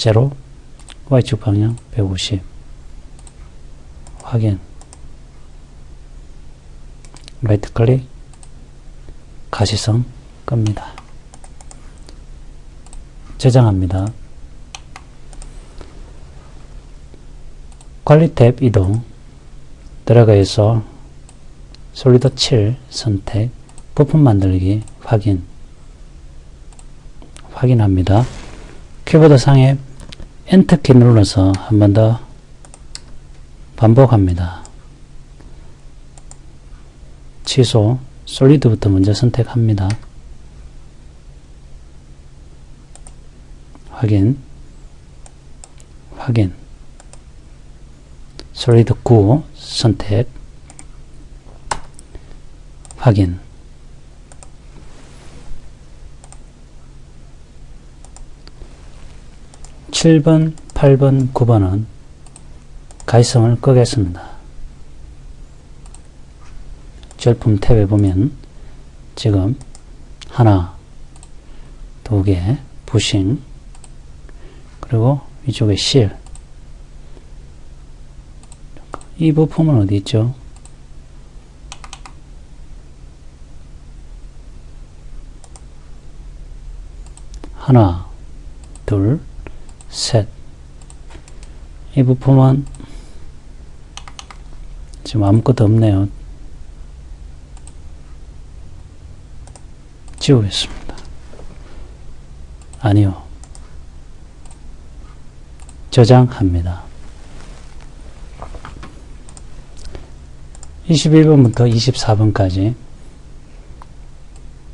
제로 Y축 방향 150 확인 라이트 클릭 가시성 끕니다. 저장합니다. 관리 탭 이동 들어가서 솔리드 7 선택 부품 만들기 확인 확인합니다. 키보드 상에 엔터키 눌러서 한 번 더 반복합니다. 취소 솔리드부터 먼저 선택합니다. 확인 확인 솔리드 9 선택 확인 (7번) (8번) (9번은) 가이성을 끄겠습니다. 절품 탭에 보면 지금 하나, 두 개, 부싱, 그리고 이쪽에 실. 이 부품은 어디 있죠? 하나, 둘, 셋. 이 부품은 지금 아무것도 없네요. 지우겠습니다. 아니요. 저장합니다. 21번부터 24번까지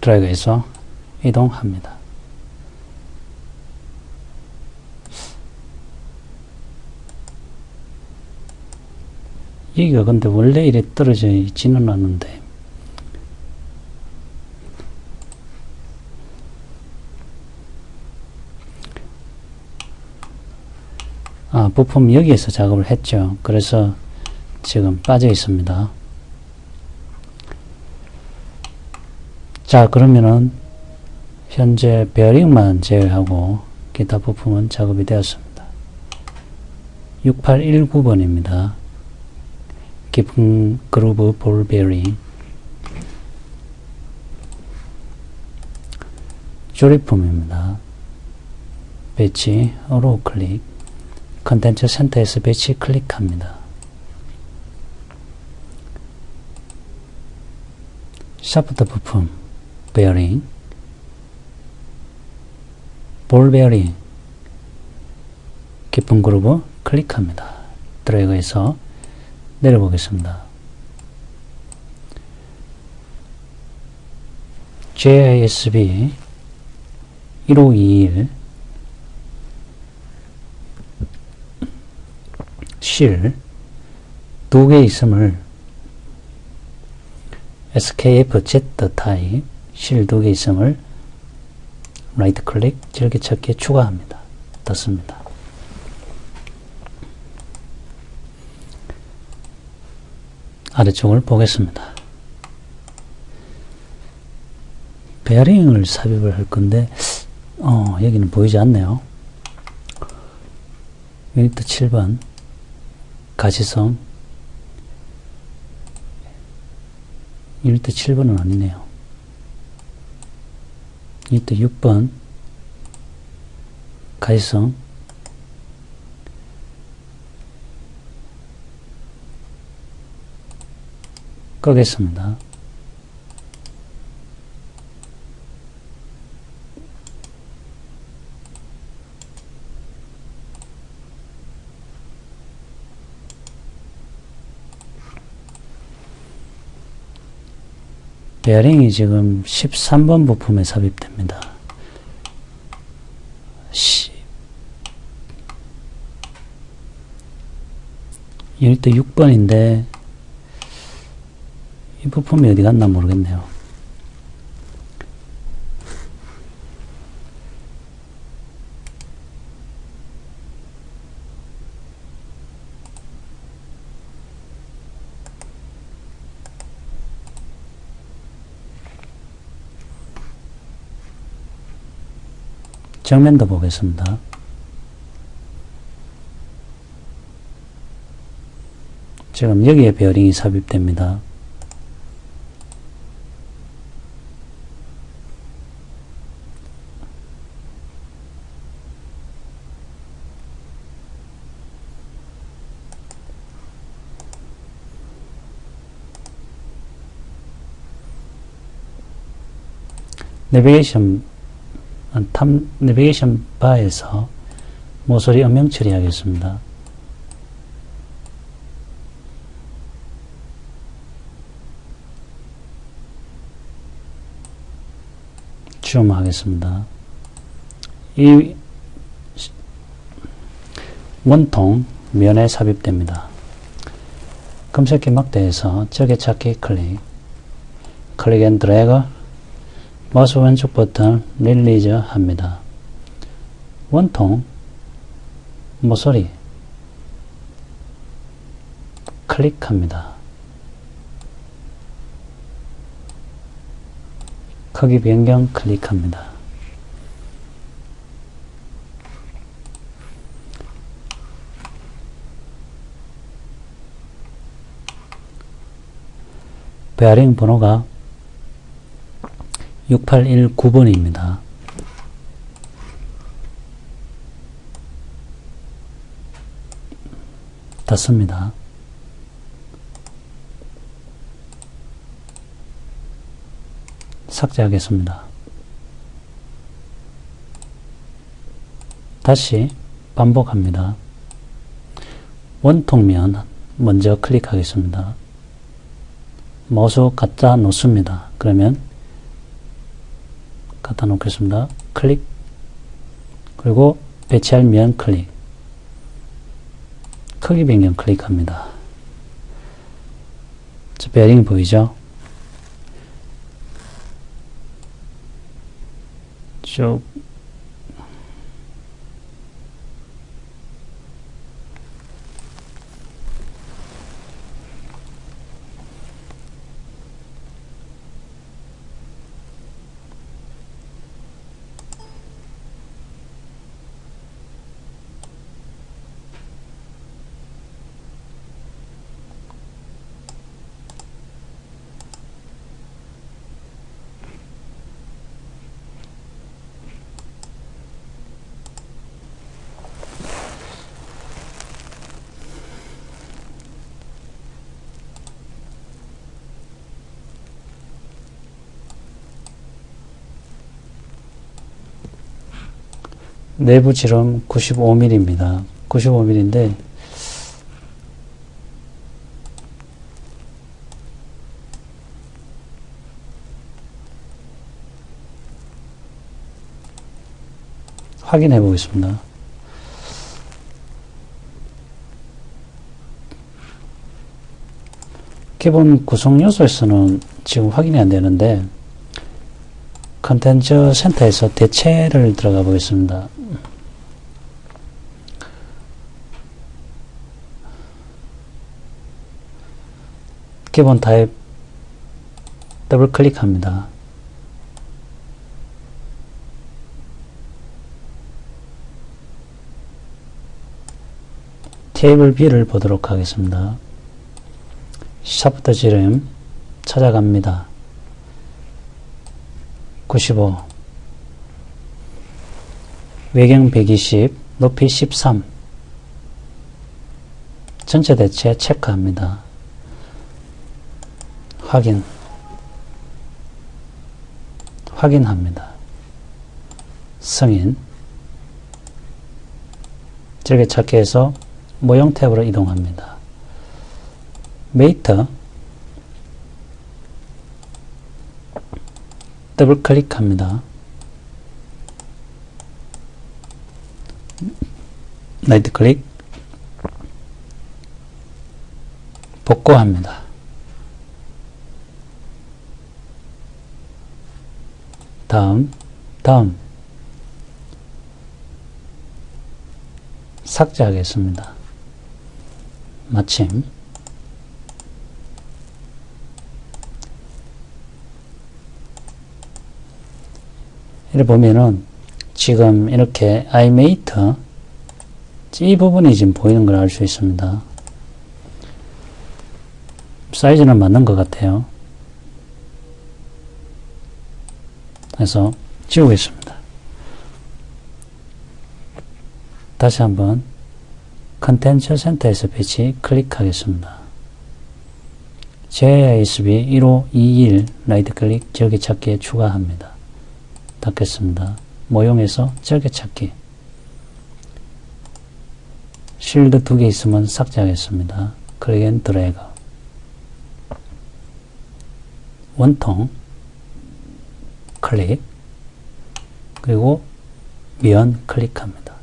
드래그해서 이동합니다. 여기가 근데 원래 이래 떨어져 있지는 않은데 아, 부품 여기에서 작업을 했죠. 그래서 지금 빠져 있습니다. 자, 그러면은 현재 베어링만 제외하고 기타 부품은 작업이 되었습니다. 6819번입니다. 깊은 그루브 볼 베어링 조립품입니다. 배치, 어로우 클릭 컨텐츠 센터에서 배치 클릭합니다. 샤프트 부품 베어링 볼 베어링 깊은 그루브 클릭합니다. 드래그해서 내려보겠습니다. JISB 1521 실 두 개 있음을 SKF Z 타입 실 두 개 있음을 라이트 클릭 즐겨찾기에 추가합니다. 떴습니다. 아래쪽을 보겠습니다. 베어링을 삽입을 할 건데 어, 여기는 보이지 않네요. 유니트 7번 가시성 유니트 7번은 아니네요. 유니트 6번 가시성 끄겠습니다. 베어링이 지금 13번 부품에 삽입됩니다. 10 유니트 6번인데 이 부품이 어디 갔나 모르겠네요. 정면도 보겠습니다. 지금 여기에 베어링이 삽입됩니다. 내비게이션 탑 내비게이션 바에서 모서리 음영 처리하겠습니다. 줌 하겠습니다. 이 원통 면에 삽입됩니다. 검색기 막대에서 적의 찾기 클릭 클릭 앤 드래그 마우스 왼쪽 버튼 릴리즈 합니다. 원통 모서리 클릭합니다. 크기 변경 클릭합니다. 베어링 번호가 6819번입니다. 닫습니다. 삭제하겠습니다. 다시 반복합니다. 원통면 먼저 클릭하겠습니다. 마우스 갖다 놓습니다. 그러면 갖다 놓겠습니다. 클릭 그리고 배치할 면 클릭 크기 변경 클릭합니다. 저 베어링 보이죠? 쭉 내부 지름 95mm입니다. 95mm인데 확인해 보겠습니다. 기본 구성 요소에서는 지금 확인이 안 되는데 컨텐츠 센터에서 대체를 들어가 보겠습니다. 기본 타입 더블 클릭합니다. 테이블 B를 보도록 하겠습니다. 샤프트 지름 찾아갑니다. 95 외경 120 높이 13 전체 대체 체크합니다. 확인 확인합니다. 찾기 해서 모형 탭으로 이동합니다. 메이터 더블 클릭합니다. 라이트 클릭 복구합니다. 다음 다음 삭제하겠습니다. 마침 이렇게 보면은 지금 이렇게 아이메이터 이 부분이 지금 보이는 걸 알 수 있습니다. 사이즈는 맞는 것 같아요. 그래서 지우겠습니다. 다시 한번 컨텐츠 센터에서 배치 클릭하겠습니다. JISB 1521 라이트 클릭 절개찾기에 추가합니다. 닫겠습니다. 모형에서 절개 찾기 쉴드 두 개 있으면 삭제하겠습니다. 앤 드래그 원통 클릭 그리고 면 클릭합니다.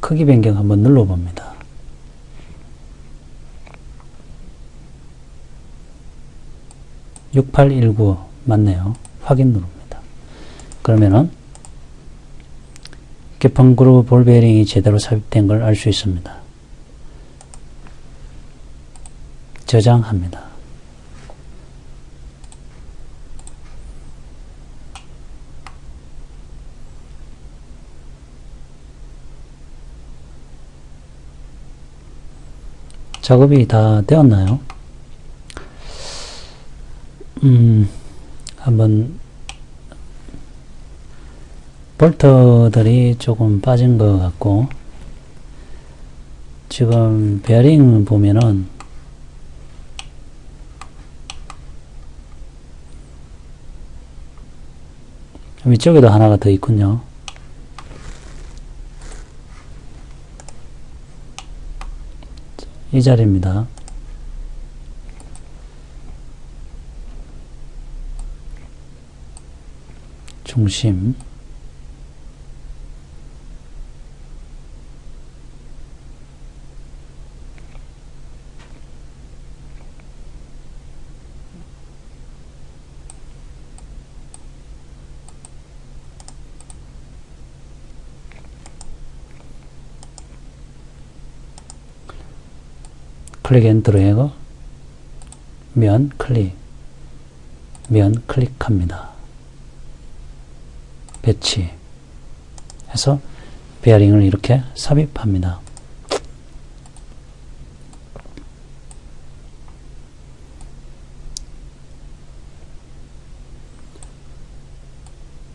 크기 변경 한번 눌러봅니다. (6819) 맞네요. 확인 누릅니다. 그러면은 개판 그룹 볼 베어링이 제대로 삽입된 걸 알 수 있습니다. 저장합니다. 작업이 다 되었나요? 음, 한번 볼트들이 조금 빠진 것 같고 지금 베어링 보면은 위쪽에도 하나가 더 있군요. 이 자리입니다. 중심. 클릭 앤 드래그 면 클릭. 면 클릭합니다. 배치 해서 베어링을 이렇게 삽입합니다.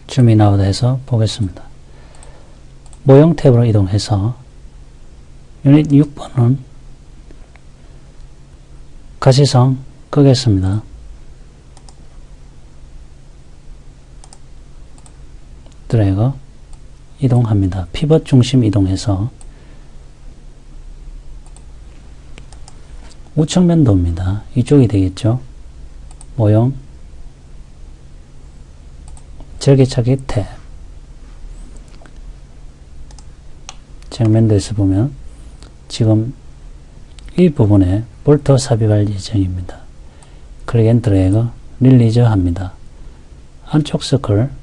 줌인 아웃 해서 보겠습니다. 모형 탭으로 이동해서 유닛 6번은 가시성 끄겠습니다. 드래그 이동합니다. 피벗 중심 이동해서 우측 면도입니다. 이쪽이 되겠죠. 모형 절개차기 탭 정면도에서 보면 지금 이 부분에 볼트 삽입할 예정입니다. 클릭 앤 드래그 릴리즈 합니다. 안쪽 서클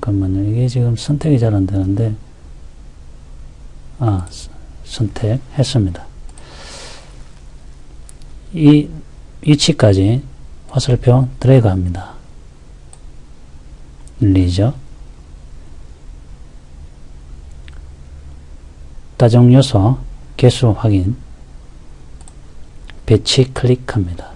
잠깐만요. 이게 지금 선택이 잘 안 되는데 아 선택했습니다. 이 위치까지 화살표 드래그 합니다. 늘리죠. 다정 요소 개수 확인 배치 클릭합니다.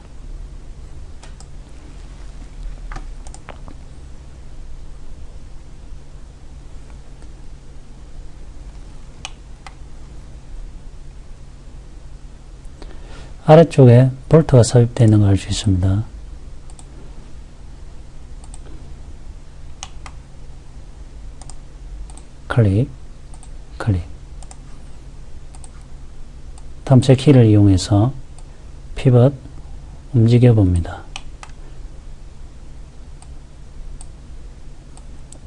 아래쪽에 볼트가 삽입되어 있는 걸 알 수 있습니다. 클릭, 클릭. 탐색 키를 이용해서 피벗 움직여 봅니다.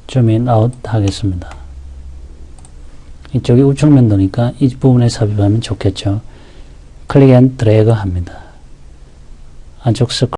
줌인 아웃 하겠습니다. 이쪽이 우측면도니까 이 부분에 삽입하면 좋겠죠. 클릭 앤 드래그 합니다. 안쪽 스크